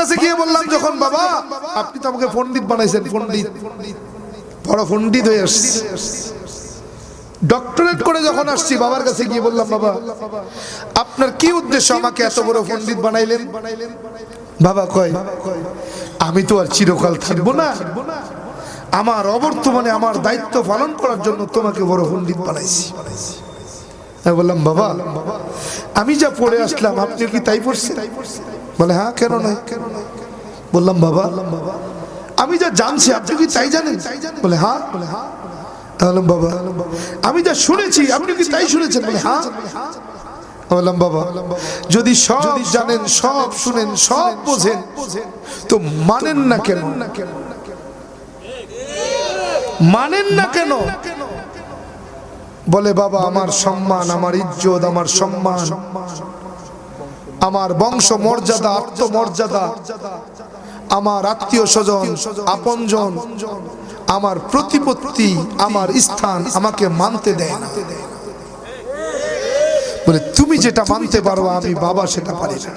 কাছে গিয়ে বললাম যখন, বাবা, আপনি তো আমাকে পণ্ডিত বানাইছেন পণ্ডিত বড় পণ্ডিত হয়ে আসছি। ডক্টরেট করে যখন আসছি, বাবার কাছে গিয়ে বললাম, বাবা, আপনার কি উদ্দেশ্য আমাকে এত বড় পণ্ডিত বানাইলেন? বাবা কয়, আমি তো আর চিরকাল থাকব না। আমার অবর্তমানে আমার দায়িত্ব পালন করার জন্য তোমাকে বড় পণ্ডিত বানাইছি। বললাম, বাবা, আমি যা পড়ে আসলাম, আপনি কি তাই পড়ছেন? বলে হ্যাঁ কেন নয়? বললাম, বাবা, আমি যা জানছি, আপনি কি তাই জানেন? বলে হ্যাঁ। বলে হ্যাঁ বললাম, বাবা, আমি যা শুনেছি, আপনি কি তাই শুনেছেন? বলে হ্যাঁ। বললাম, বাবা, যদি সব জানেন, সব শুনেন, সব বোঝেন, তো মানেন না কেন? মানেন না কেন? বলে, বাবা, আমার সম্মান, আমার ইজ্জত, আমার সম্মান আমার বংশ মর্যাদা, আত্মমর্যাদা, আমার আত্মীয় স্বজন, আপনজন, আমার প্রতিপত্তি, আমার স্থান আমাকে মানতে দেয় না। বলে, তুমি যেটা মানতে পারো, আমি বাবা সেটা পারি না।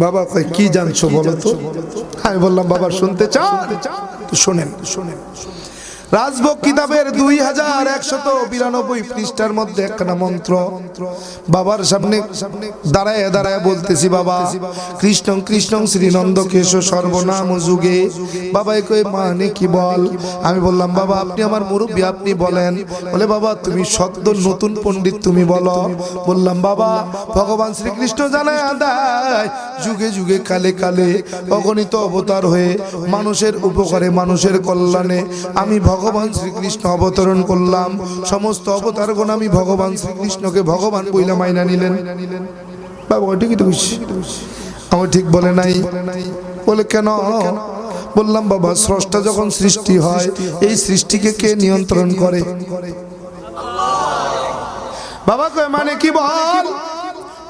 বাবা কয় কি জানছো বলো তো? আমি বললাম বাবা শুনতে চাও তো শোনেন শোনেন রাজভোগ কিতাবের দুই হাজার একশত বিরানব্বই পৃষ্ঠার মধ্যে একটা মন্ত্র। বাবার সামনে দাঁড়ায় দাঁড়ায় বলতেছি, বাবা, কৃষ্ণ কৃষ্ণ শ্রীনন্দ কেশ সর্বনাম যুগে। বাবাই কই মানে কি বল? আমি বললাম, বাবা, আপনি আমার মুরব্বী, আপনি বলেন। বলে, বাবা, তুমি সদ্য নতুন পণ্ডিত, তুমি বলো। বললাম, বাবা, ভগবান শ্রীকৃষ্ণ জানায় আদায়। যুগে যুগে, কালে কালে অগণিত অবতার হয়ে মানুষের উপকারে, মানুষের কল্যাণে আমি ভগবান শ্রীকৃষ্ণ অবতরণ করলাম। সমস্ত অবতারগণ আমি ভগবান শ্রীকৃষ্ণকে ভগবান বইলা মাইনা নিলেন। বাবা ঠিকই তো আমার ঠিক বলে নাই। বলে, কেন? বললাম, বাবা, স্রষ্টা যখন সৃষ্টি হয়, এই সৃষ্টিকে কে নিয়ন্ত্রণ করে? বাবা, কয় মানে কি বল?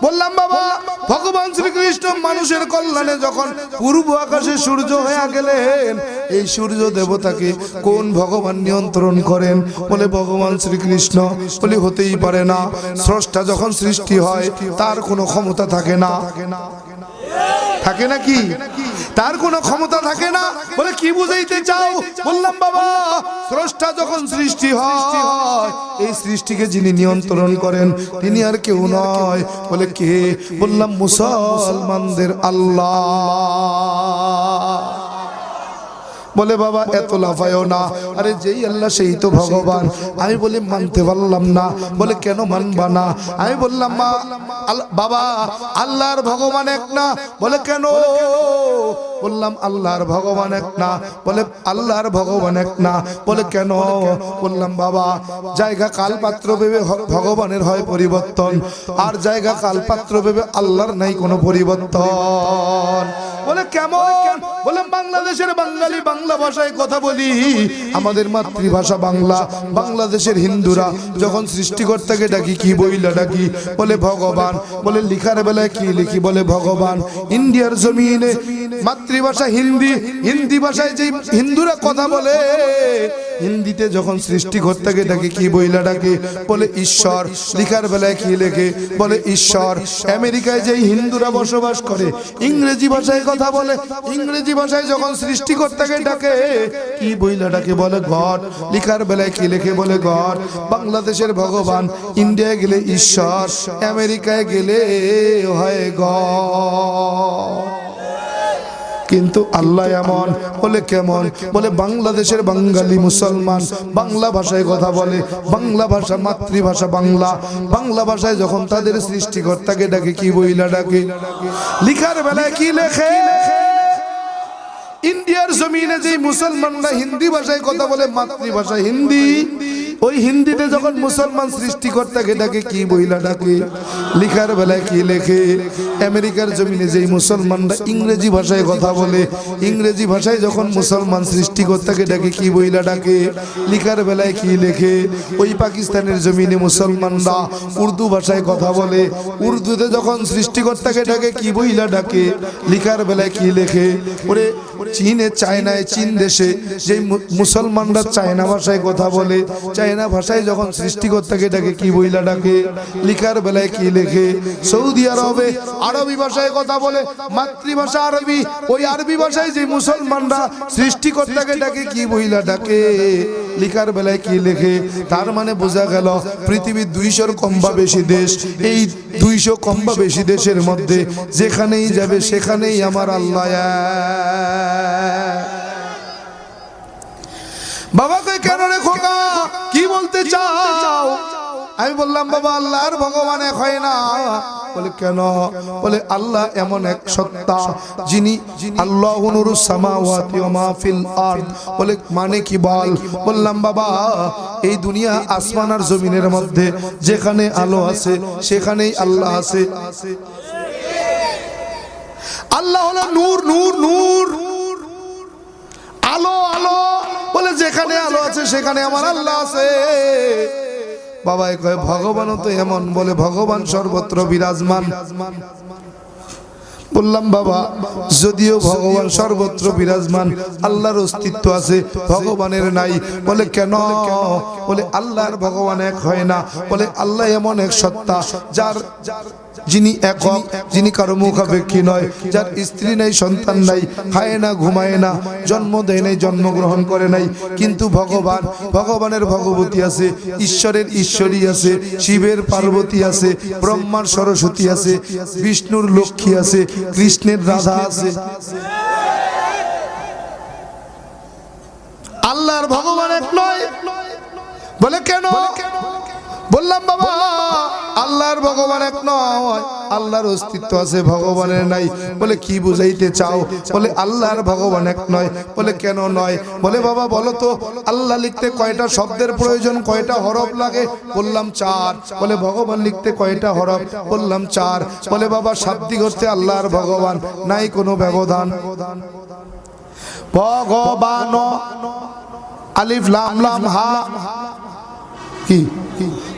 বললাম, বাবা, ভগবান শ্রীকৃষ্ণ মানুষের কল্যাণে যখন পূর্ব আকাশে সূর্য হয়ে গেলেন, এই সূর্য দেবতাকে কোন ভগবান নিয়ন্ত্রণ করেন? বলে, ভগবান শ্রীকৃষ্ণ। বলে, হতেই পারে না। স্রষ্টা যখন সৃষ্টি হয়, তার কোনো ক্ষমতা থাকে না। থাকে নাকি? তার কোনো ক্ষমতা থাকে না? বলে কি বুঝাইতে চাও? বললাম, বাবা, স্রষ্টা যখন সৃষ্টি হয়, এই সৃষ্টিকে যিনি নিয়ন্ত্রণ করেন, তিনি আর কেউ নয়। বলে কে? বললাম, মুসলমানদের আল্লাহ। বলে বাবা এত লাফায়ও না। আরে যেই আল্লাহ সেই তো ভগবান। আমি বলি মানতে পারলাম না। বলে কেন মানবা না? আমি বললাম মা বাবা আল্লাহর ভগবান এক না। বলে কেন? বললাম, আল্লাহর ভগবান এক না। বলে, আল্লাহর ভগবান এক না। বলে, কেন? বললাম, বাবা, জায়গা কালপাত্র ভেবে ভগবানের হয় পরিবর্তন। আর জায়গা কালপাত্র ভেবে আল্লাহর নাই কোনো পরিবর্তন। বলে, কেমন? বলে বাংলাদেশের বাঙালি বাংলা ভাষায় কথা বলি। আমাদের মাতৃভাষা বাংলা, বাংলাদেশের হিন্দুরা যখন সৃষ্টিকর্তাকে ডাকি, কি বইলা ডাকি? বলে, ভগবান। বলে, লিখার বেলায় কি লিখি? বলে, ভগবান। ইন্ডিয়ার জমিনে মাতৃভাষা হিন্দি হিন্দি ভাষায় যে হিন্দুরা কথা বলে, হিন্দিতে যখন সৃষ্টি সৃষ্টিকর্তাকে ডাকে কি বইলা ডাকে, বলে ঈশ্বর, লিখার বেলায় কি লেখে, বলে ঈশ্বর। আমেরিকায় যেই হিন্দুরা বসবাস করে, ইংরেজি ভাষায় কথা বলে, ইংরেজি ভাষায় যখন সৃষ্টি সৃষ্টিকর্তাকে ডাকে, কি বইলা ডাকে, বলে গড। লিখার বেলায় কি লেখে, বলে গড। বাংলাদেশের ভগবান, ইন্ডিয়ায় গেলে ঈশ্বর, আমেরিকায় গেলে হয় গড। কিন্তু আল্লাহ এমন, বলে কেমন? বলে বাংলাদেশের বাঙালি মুসলমান বাংলা ভাষায় কথা বলে, বাংলা ভাষা মাতৃভাষা বাংলা। বাংলা ভাষায় যখন তাদের সৃষ্টিকর্তাকে ডাকে, কি বইলা ডাকে? লিখার বেলায় কি লেখে? ইন্ডিয়ার জমিনে যে মুসলমানরা হিন্দি ভাষায় কথা বলে, মাতৃভাষা হিন্দি। ওই হিন্দিতে যখন মুসলমান সৃষ্টিকর্তাকে ডাকে, কি বইলা ডাকে? লিখার বেলায় কি লেখে? আমেরিকার জমিনে যেই মুসলমানরা ইংরেজি ভাষায় কথা বলে, ইংরেজি ভাষায় যখন মুসলমান সৃষ্টিকর্তাকে ডাকে, কি বইলা ডাকে? লিখার বেলায় কি লেখে? ওই পাকিস্তানের জমিনে মুসলমানরা উর্দু ভাষায় কথা বলে, উর্দুতে যখন সৃষ্টিকর্তাকে ডাকে, কি বইলা ডাকে? লিখার বেলায় কি লেখে? ওরে, চীনে, চায়নায়, চীন দেশে যে মুসলমানরা চায়না ভাষায় কথা বলে, চায়না ভাষায় যখন সৃষ্টিকর্তাকে ডাকে, কি বইলা ডাকে, লিখার বেলায় কি লেখে? সৌদি আরবে আরবি ভাষায় কথা বলে, মাতৃভাষা আরবি, ওই আরবি ভাষায় যে মুসলমানরা সৃষ্টিকর্তাকে ডাকে, কি বইলা ডাকে, লিখার বেলায় কি লেখে? তার মানে বোঝা গেল, পৃথিবীর দুইশোর কম বা বেশি দেশ, এই দুইশো কম বা বেশি দেশের মধ্যে যেখানেই যাবে, সেখানেই আমার আল্লাহ বাবা কই কেন রে খোকা? কি বলতে চাও? আমি বললাম, বাবা, আল্লাহর ভগবান এক হয় না। বলে, কেন? বলে, আল্লাহ এমন এক সত্তা যিনি আল্লাহ সামাওয়াতি ওয়া মা ফিল আরদ। বলে মানে কি বল? বললাম, বাবা, এই দুনিয়া আসমান আর জমিনের মধ্যে যেখানে আলো আছে, সেখানেই আল্লাহ আছে। আল্লাহ হলো নূর নূর নূর। আলো আলো। বলে যেখানে আলো আছে সেখানে আমার আল্লাহ আছে বাবাই কয় ভগবানও তো এমন বলে ভগবান সর্বত্র বিরাজমান। বললাম বাবা যদিও ভগবান সর্বত্র বিরাজমান আল্লাহর অস্তিত্ব আছে ভগবানের নাই। বলে কেন? বলে আল্লাহর ভগবান এক হয় না। বলে আল্লাহ এমন এক সত্তা যার যিনি একক যিনি কারও মুখাপেক্ষী নয় যার স্ত্রী নাই সন্তান নাই খায় না ঘুমায় না জন্ম দেয় নাই জন্মগ্রহণ করে নাই কিন্তু ভগবান ভগবানের ভগবতী আছে ঈশ্বরের ঈশ্বরী আছে শিবের পার্বতী আছে ব্রহ্মার সরস্বতী আছে বিষ্ণুর লক্ষ্মী আছে কৃষ্ণের রাধা আছে। আল্লাহর ভগবান এক নয়। বলে কেন? বললাম, বাবা, আল্লাহর ভগবান এক নয়। আল্লাহর অস্তিত্ব আছে, ভগবানের নাই। বলে, কি বুঝাইতে চাও? বলে, আল্লাহর ভগবান এক নয়। বলে, কেন নয়? বলে, বাবা, বলো তো, আল্লাহ লিখতে কয়টা শব্দের প্রয়োজন? কয়টা হরফ লাগে? বললাম, চার। বলে, ভগবান লিখতে কয়টা হরফ? বললাম, চার। বলে, বাবা, শাব্দিক অর্থে আল্লাহর ভগবান। নাই কোনো ব্যবধান। ভগবান, আলিফ, লাম লাম, হা। কি?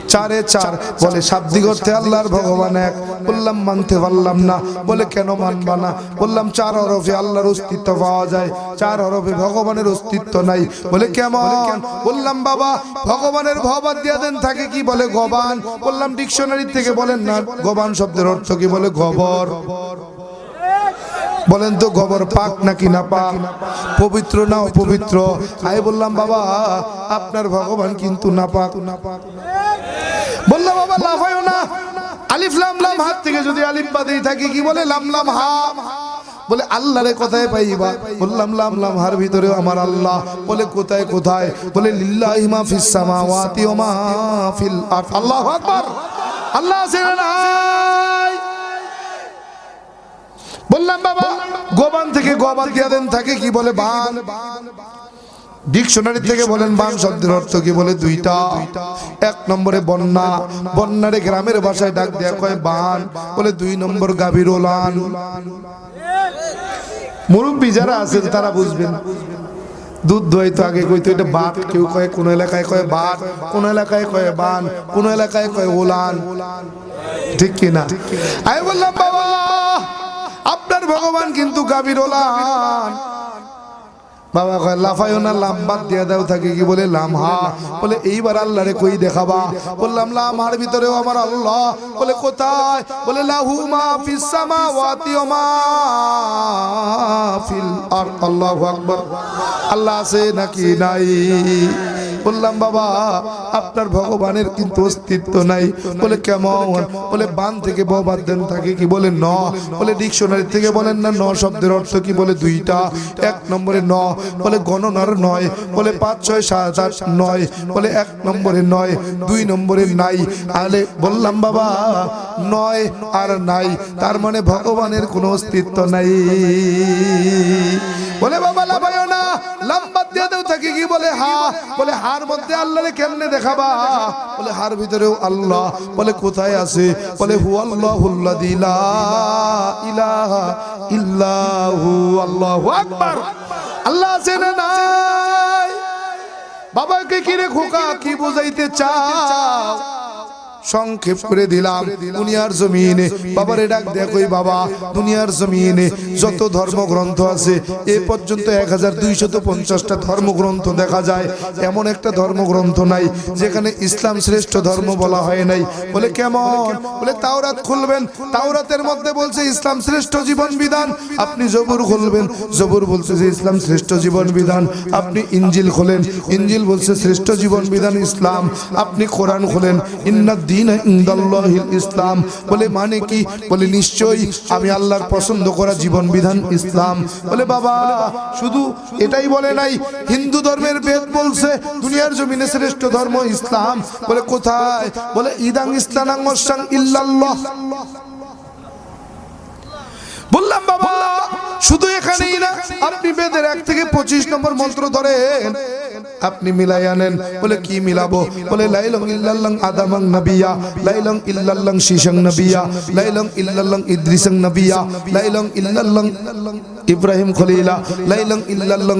চারে চার বলে শাব্দিক অর্থে আল্লাহর ভগবান এক। বললাম, মানতে পারলাম না। বলে, কেন মানবা না? বললাম, চার হরফে আল্লাহর অস্তিত্ব পাওয়া যায়। চার হরফে ভগবানের অস্তিত্ব নাই। বলে, কেমন? বললাম, বাবা, ভগবানের ভবাদ দিয়া দেন থাকে কি বলে গবান? বললাম, ডিকশনারি থেকে বলেন না। গবান শব্দের অর্থ কি বলে গবর? বলেন তো গোবর পাক নাকি না পাক? পবিত্র না অপবিত্র? আমি বললাম, বাবা, আপনার ভগবান কিন্তু না পাক। না পাক বললাম, বাবা হয় না। আলিফ, লাম লাম, হাত থেকে যদি আলিফ বাদেই থাকি, কি বলে? লাম লাম, হা। বলে, আল্লাহরে কোথায় পাইবা? বললাম, লাম লাম, হার ভিতরে আমার আল্লাহ। বলে, কোথায় কোথায়? বলে, লিল্লাহি মা ফিস সামাওয়াতি ওয়া মা ফিল আরদ। আল্লাহু আকবার। আল্লাহ আছে না নাই বললাম, বাবা, গোবান থেকে গোবান দিয়া দেন, থাকে কি বলে বান? ডিকশনারি থেকে বলেন, বান শব্দের অর্থ কি বলে দুইটা? এক নম্বরে বন্যা, বন্যারে গ্রামের ভাষায় ডাক দেয়া কয় বান, বলে দুই নম্বর গাভীর ওলান। মুরব্বী যারা আছেন, তারা বুঝবেন। দুধ দোয়াই তো আগে কইতো, এটা বাত। কেউ কয়, কোন এলাকায় কয় বাত, কোন এলাকায় কয় বান, কোন এলাকায় কয় ওলান। ঠিক কি না আমি বললাম, বাবা আপনার ভগবান কিন্তু গাভীর ওলান। বাবা কয় লাফায়ও না, লাম বাদ দিয়া দাও, থাকে কি বলে লামহা বলে, এইবার আল্লাহরে কই দেখাবা? বললাম লামহার ভিতরেও আমার আল্লাহ। বলে, কোথায়? বলে, লাহু মা ফিস সামাওয়াতি ওয়া মা ফিল আরদ। আল্লাহু আকবার। আল্লাহ আছে নাকি নাই? বললাম, বাবা, আপনার ভগবানের কিন্তু অস্তিত্ব নাই। বলে, কেমন? বলে, বান থেকে বাদ দেন থাকে কি? বলে, ন। বলে, ডিকশনারি থেকে বলেন না, ন শব্দের অর্থ কি? বলে, দুইটা। এক নম্বরে, ন। বলে, গণনার নয়। বলে, পাঁচ, ছয়, সাত, আট, নয়। বলে, এক নম্বরে নয়। দুই নম্বরে, নাই। আলে, বললাম, বাবা, নয় আর নাই, তার মানে ভগবানের কোনো অস্তিত্ব নাই। বলে, বাবা লাভায় না। দিয়ে দেও তাকে কি? বলে হা। বলে হার মধ্যে আল্লাহরে কেমনে দেখাবা? বলে হার ভিতরেও আল্লাহ। বলে কোথায় আছে? বলে হু আল্লাহুল্লাযী লা ইলাহা ইল্লাহু। আল্লাহু আকবার। আল্লাহ আছে না নাই? বাবাকে কি রে খোকা? কি বুঝাইতে চাও? সংক্ষেপ করে দিলাম। দুনিয়ার জমিনে বাবারে ডাক দেখোই বাবা, দুনিয়ার জমিনে যত ধর্মগ্রন্থ আছে, এ পর্যন্ত এক হাজার পঞ্চাশটা ধর্মগ্রন্থ দেখা যায়। এমন একটা ধর্মগ্রন্থ নাই, যেখানে ইসলাম শ্রেষ্ঠ ধর্ম বলা হয় নাই। বলে কেমন? বলে তাওরাত খুলবেন, তাওরাতের মধ্যে বলছে ইসলাম শ্রেষ্ঠ জীবন বিধান। আপনি জবুর খুলবেন, জবুর বলছে যে ইসলাম শ্রেষ্ঠ জীবন বিধান। আপনি ইঞ্জিল খোলেন ইঞ্জিল বলছে শ্রেষ্ঠ জীবন বিধান ইসলাম। আপনি কোরআন খোলেন, ইন্নাদ দিন ইসলাম। বলে মানে কি? বলে নিশ্চয়ই আমি আল্লাহর পছন্দ করা জীবন বিধান ইসলাম। বলে বাবা, শুধু এটাই বলে নাই, হিন্দু ধর্মের বেদ বলছে, দুনিয়ার জমিনে শ্রেষ্ঠ ধর্ম ইসলাম। বলে কোথায়? বলে ইদাং ওয়াসাং ইল্লাল্লাহ। বললাম বাবা, শুধু এখানেই না, আপনি বেদের এক থেকে পঁচিশ নম্বর মন্ত্র ধরেন। আপনি মিলাই আনেন বলে, কি মিলাবো? বলে, লাইলং ইল্লাল্লাং আদামাং নবিয়া, লাইলং ইল্লাল্লাং শিশং নবিয়া, লাইলং ইল্লাল্লাং ইদ্রিসং নবিয়া, লাইলং ইল্লাল্লাং ইব্রাহিম খলিলা, লাইলং ইল্লাল্লাং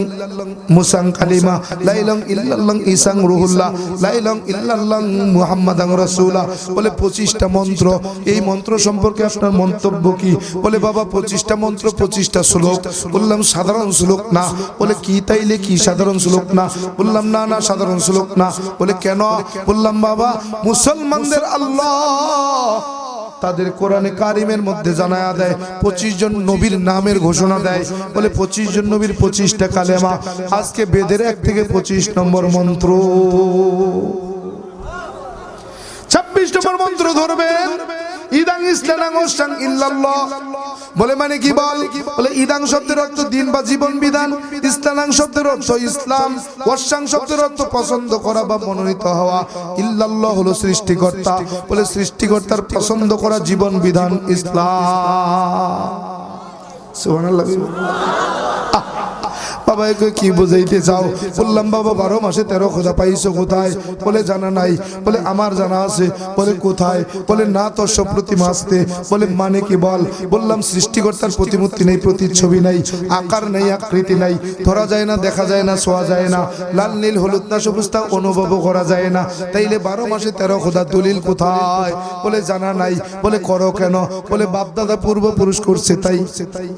মুসাং কালিমা, লাইলং ইল্লাল্লাং ইসাং রুহুল্লাহ, লাইলং ইল্লাল্লাং মুহাম্মাদাং রাসূলা বলে, পঁচিশটা মন্ত্র, এই মন্ত্র সম্পর্কে আপনার মন্তব্য কি? বলে, বাবা, পঁচিশটা মন্ত্র, পঁচিশটা শ্লোক। বললাম, সাধারণ শ্লোক না। বলে, কি তাইলে কি সাধারণ শ্লোক না? বললাম, না না, সাধারণ শ্লোক না। বলে, কেন? বললাম, বাবা, মুসলমানদের আল্লাহ তাদের কোরআনে কারিমের মধ্যে জানায়া দেয়, পঁচিশ জন নবীর নামের ঘোষণা দেয়। বলে পঁচিশ জন নবীর পঁচিশটা কালেমা, আজকে বেদের এক থেকে পঁচিশ নম্বর মন্ত্র। ছাব্বিশ নম্বর মন্ত্র ধরবেন। ইদাং ইসলানাং ওসাং ইল্লাল্লাহ। বলে মানে কি বল? বলে ইদাং শব্দের অর্থ দিন বা জীবন বিধান ইসলানাং শব্দের অর্থ ইসলাম ওয়াসাং শব্দের অর্থ পছন্দ করা বা মনোনীত হওয়া। ইল্লাল্লাহ হলো সৃষ্টিকর্তা। বলে সৃষ্টিকর্তার পছন্দ করা জীবন বিধান ইসলাম। সুবহানাল্লাহ আহ, বাবা কি বুঝাইতে চাও? বললাম, বাবা, বারো মাসে তেরো খোদা পাইছো কোথায়? বলে, জানা নাই। বলে, আমার জানা আছে। বলে, কোথায়? বলে, না তোর প্রতিমা আসতে বলে মানে কি বল? বললাম, সৃষ্টিকর্তার প্রতিমূর্তি নেই, প্রতিচ্ছবি নাই, আকার নেই, আকৃতি নাই, ধরা যায় না, দেখা যায় না, ছোঁয়া যায় না, লাল, নীল, হলুদ না, সবুজ তা অনুভবও করা যায় না। তাইলে বারো মাসে তেরো খোদা দলিল কোথায়? বলে, জানা নাই। বলে, করো কেন? বলে, বাপদাদা পূর্বপুরুষ করছে তাই তাই।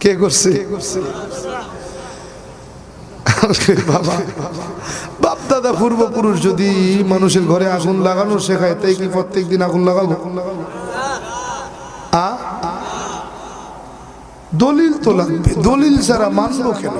কে করছে? বাবা, বাপ দাদা পূর্বপুরুষ যদি মানুষের ঘরে আগুন লাগানো শেখায়, তাই কি প্রত্যেক দিন আগুন লাগাবো? আ? দলিল তো লাগবে। দলিল ছাড়া মানবো কেন?